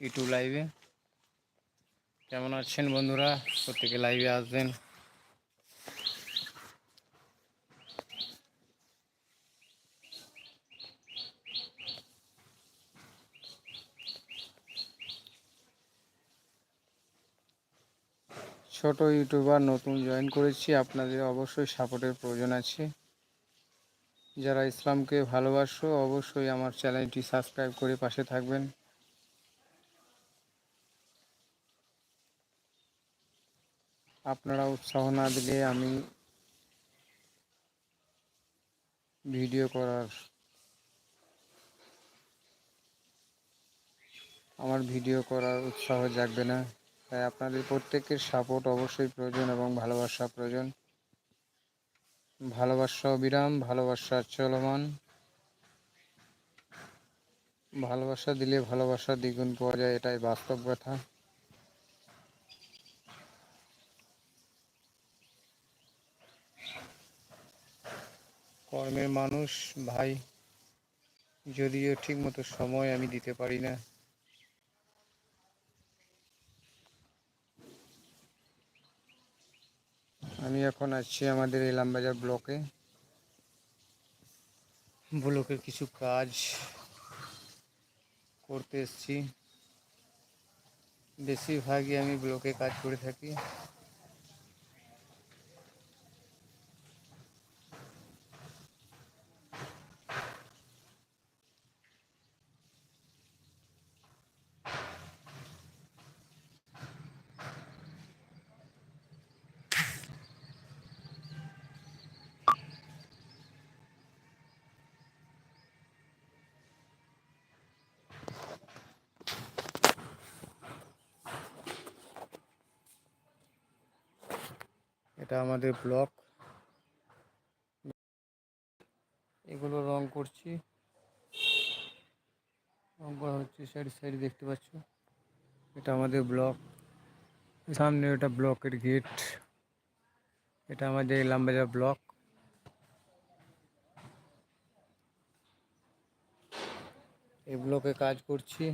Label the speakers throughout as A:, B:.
A: YouTube লাইভে কেমন আছেন বন্ধুরা? প্রত্যেকে লাইভে আসবেন। ছোট ইউটিউবার নতুন জয়েন করেছি, আপনাদের অবশ্যই সাপোর্টের প্রয়োজন আছে। যারা ইসলামকে ভালোবাসো, অবশ্যই আমার চ্যানেলটি সাবস্ক্রাইব করে পাশে থাকবেন। আপনারা উৎসাহ না দিলে আমি ভিডিও করার আমার ভিডিও করার উৎসাহ জাগবে না। তাই আপনাদের প্রত্যেকের সাপোর্ট অবশ্যই প্রয়োজন এবং ভালোবাসা প্রয়োজন। ভালোবাসা অবিরাম, ভালোবাসা চলমান। ভালোবাসা দিলে ভালোবাসা দ্বিগুণ পাওয়া যায়, এটাই বাস্তব কথা। কর্মের মানুষ, ভাই। যদিও ঠিক মতো সময় আমি দিতে পারি না। আমি এখন আছি আমাদের ইলামবাজার ব্লকে। ব্লকের কিছু কাজ করতে এসেছি। বেশিরভাগই আমি ব্লকে কাজ করে থাকি। এটা আমাদের ব্লক এগুলো রং করছি। রং করা হচ্ছে সাইড সাইড দেখতে পাচ্ছ। এটা আমাদের ব্লক সামনে ওটা ব্লকের গেট এটা আমাদের ইলামবাজার ব্লক এই ব্লকে কাজ করছি।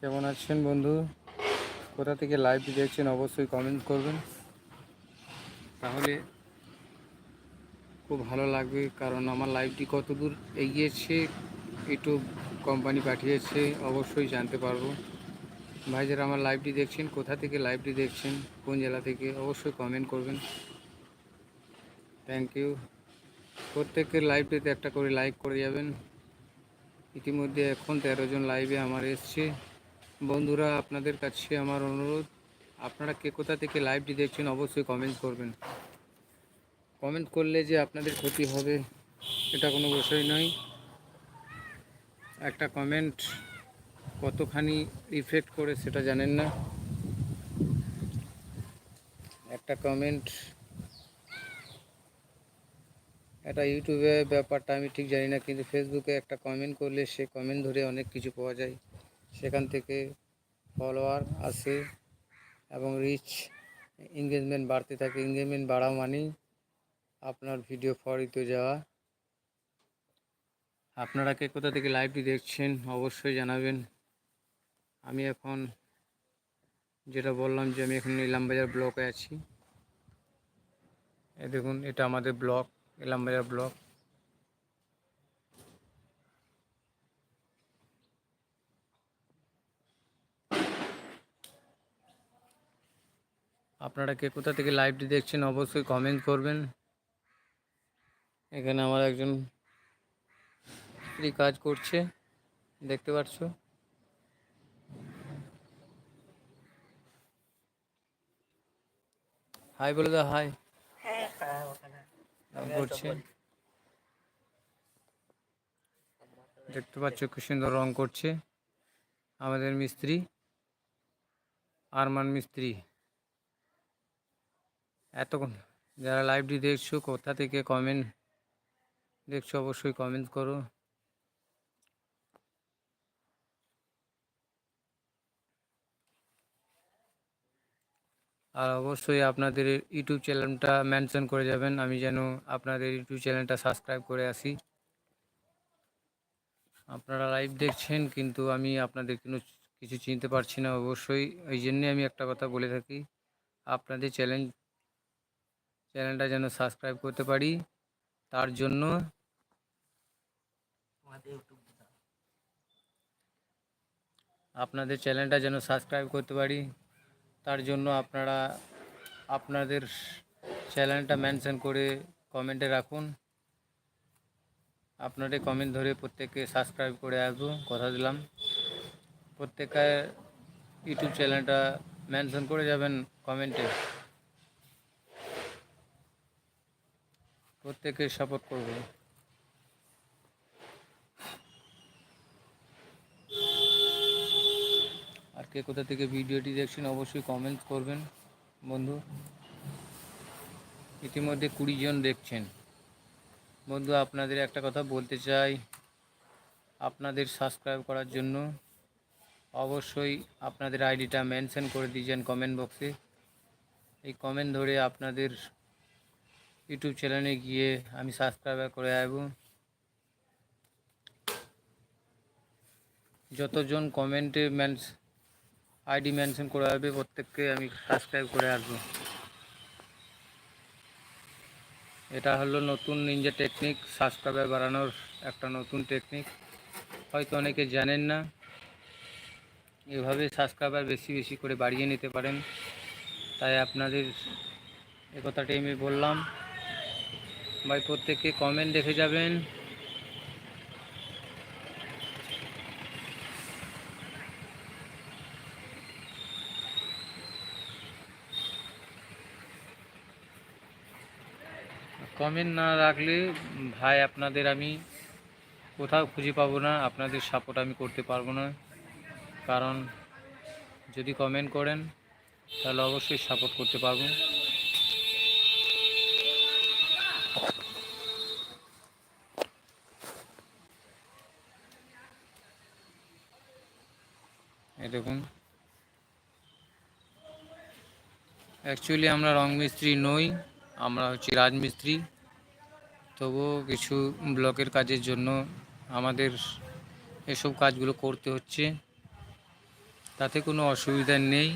A: কেমন আছেন বন্ধু? কোথা থেকে লাইভটি দেখছেন অবশ্যই কমেন্ট করবেন। তাহলে খুব ভালো লাগবে, কারণ আমার লাইভটি কত দূর এগিয়েছে একটু কোম্পানি পাঠিয়েছে, অবশ্যই জানতে পারব। ভাই যারা আমার লাইভটি দেখছেন? কোথা থেকে লাইভটি দেখছেন? কোন জেলা থেকে? অবশ্যই কমেন্ট করবেন। থ্যাংক ইউ প্রত্যেকের লাইভটিতে একটা করে লাইক করে যাবেন। ইতিমধ্যে এখন তেরো জন লাইভে আমার এসছে। বন্ধুরা, আপনাদের কাছে আমার অনুরোধ, আপনারা কে কোথা থেকে লাইভটি দেখছেন অবশ্যই কমেন্ট করবেন। কমেন্ট করলে যে আপনাদের ক্ষতি হবে, এটা কোনো বিষয় নয়। একটা কমেন্ট কতখানি ইফেক্ট করে সেটা জানেন না। একটা কমেন্ট এটা ইউটিউবে ব্যাপারটা আমি ঠিক জানি না, কিন্তু ফেসবুকে একটা কমেন্ট করলে সে কমেন্ট ধরে অনেক কিছু পাওয়া যায়। সেখান থেকে ফলোয়ার আসে এবং রিচ এঙ্গেজমেন্ট বাড়তে থাকে। এঙ্গেজমেন্ট বাড়া মানেই আপনার ভিডিও ফরিত যাওয়া। আপনারা কে কোথা থেকে লাইভটি দেখছেন অবশ্যই জানাবেন। আমি এখন যেটা বললাম যে আমি এখন ইলামবাজার ব্লকে আছি। এই দেখুন, এটা আমাদের ব্লক ইলামবাজার ব্লক আপনারা কে কোথা থেকে লাইভটি দেখছেন অবশ্যই কমেন্ট করবেন। এখানে আমার একজন স্ত্রী কাজ করছে দেখতে পাচ্ছ হাই বলে দাও হাই করছে। দেখতে পাচ্ছ কি সুন্দর রং করছে। আমাদের মিস্ত্রি আরমান মিস্ত্রি। এতক্ষণ যারা লাইভটি দেখছ, কোথা থেকে কমেন্ট দেখছ অবশ্যই কমেন্ট করো। আর অবশ্যই আপনাদের ইউটিউব চ্যানেলটা মেনশন করে যাবেন, আমি যেন আপনাদের ইউটিউব চ্যানেলটা সাবস্ক্রাইব করে আসি। আপনারা লাইভ দেখছেন, কিন্তু আমি আপনাদের কোনো কিছু চিনতে পারছি না অবশ্যই। এই জন্যে আমি একটা কথা বলে থাকি, আপনাদের চ্যালেঞ্জ চ্যানেলটা যেন সাবস্ক্রাইব করতে পারি। তার জন্য আপনাদের চ্যানেলটা যেন সাবস্ক্রাইব করতে পারি। তার জন্য আপনারা আপনাদের চ্যানেলটা মেনশন করে কমেন্টে রাখুন। আপনাদের কমেন্ট ধরে প্রত্যেককে সাবস্ক্রাইব করে আসব, কথা দিলাম। প্রত্যেকের ইউটিউব চ্যানেলটা মেনশন করে যাবেন কমেন্টে। প্রত্যেকে সাপোর্ট করবে। আর কে কোথা থেকে ভিডিওটি দেখছেন অবশ্যই কমেন্ট করবেন, বন্ধু। ইতিমধ্যে কুড়ি জন দেখছেন। বন্ধু, আপনাদের একটা কথা বলতে চাই। আপনাদের সাবস্ক্রাইব করার জন্য অবশ্যই আপনাদের আইডিটা মেনশন করে দিয়েছেন কমেন্ট বক্সে এই কমেন্ট ধরে আপনাদের ইউটিউব চ্যানেলে গিয়ে আমি সাবস্ক্রাইবার করে আসব যতজন কমেন্টে মেনস আইডি মেনশন করে আসবে প্রত্যেককে আমি সাবস্ক্রাইব করে আসব। এটা হলো নতুন নিনজা টেকনিক সাবস্ক্রাইবার বাড়ানোর একটা নতুন টেকনিক হয়তো অনেকে জানেন না, এভাবে সাবস্ক্রাইবার বেশি বেশি করে বাড়িয়ে নিতে পারেন। তাই আপনাদের এ কথাটাই আমি বললাম। ভাই, প্রত্যেককে কমেন্ট দেখে যাবেন। কমেন্ট না রাখলে, ভাই, আপনাদের আমি কোথাও খুঁজে পাবো না, আপনাদের সাপোর্ট আমি করতে পারব না। কারণ যদি কমেন্ট করেন, তাহলে অবশ্যই সাপোর্ট করতে পারব। দেখুন। অ্যাকচুয়ালি আমরা রং মিস্ত্রি নই, আমরা হচ্ছি রাজমিস্ত্রি। তবুও কিছু ব্লকের কাজের জন্য আমাদের এসব কাজগুলো করতে হচ্ছে। তাতে কোনো অসুবিধা নেই।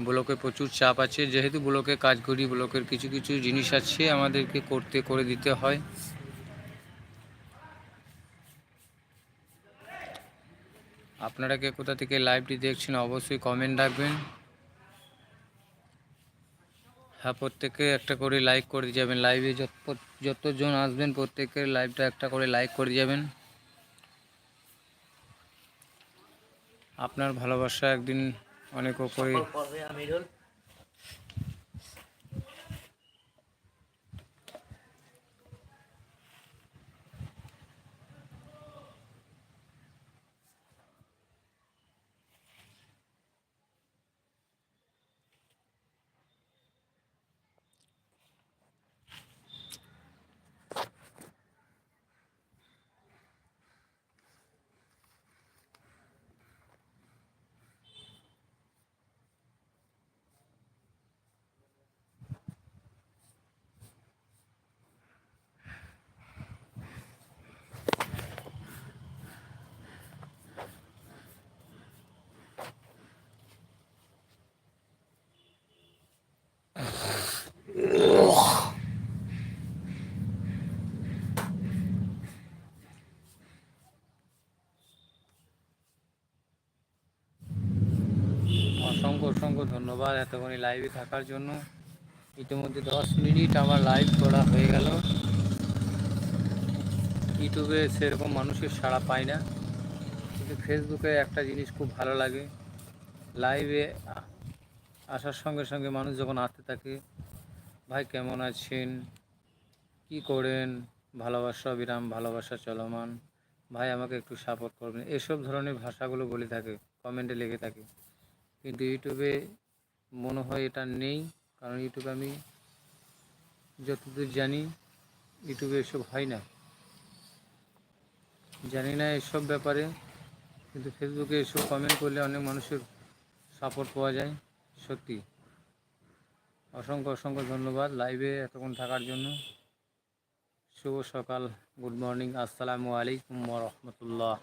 A: ব্লকে প্রচুর চাপ আছে। যেহেতু ব্লকে কাজ করি, ব্লকের কিছু কিছু জিনিস আছে আমাদেরকে করতে, করে দিতে হয়। আপনারা কে কোথা থেকে লাইভটি দেখছেন অবশ্যই কমেন্ট রাখবেন। হ্যাঁ প্রত্যেককে একটা করে লাইক করে দিয়ে যাবেন। লাইভে যত, যতজন আসবেন, প্রত্যেকের লাইভটা একটা করে লাইক করে যাবেন। আপনার ভালোবাসা একদিন অনেক ওপরে
B: করবে আমিরুল
A: অসংখ্য অসংখ্য ধন্যবাদ এতক্ষণ লাইভে থাকার জন্য। ইতিমধ্যে দশ মিনিট আমার লাইভ করা হয়ে গেল। ইউটিউবে সেরকম মানুষের সাড়া পায় না। কিন্তু ফেসবুকে একটা জিনিস খুব ভালো লাগে। লাইভে আসার সঙ্গে সঙ্গে মানুষ যখন আসতে থাকে, ভাই, কেমন আছেন? কি করেন? ভালোবাসা, বিরাম, ভালোবাসা চলমান। ভাই, আমাকে একটু সাপোর্ট করবেন। এসব ধরনের ভাষাগুলো বলে থাকে কমেন্টে লেগে থাকে। কিন্তু ইউটিউবে মনে হয় এটা নেই, কারণ ইউটিউবে আমি যতদূর জানি, ইউটিউবে এসব হয় না। জানি না এসব ব্যাপারে, কিন্তু ফেসবুকে এসব কমেন্ট করলে অনেক মানুষের সাপোর্ট পাওয়া যায়, সত্যি। অসংখ্য অসংখ্য ধন্যবাদ লাইভে এতক্ষণ থাকার জন্য। শুভ সকাল গুড মর্নিং আসসালামু আলাইকুম রহমতুল্লাহ।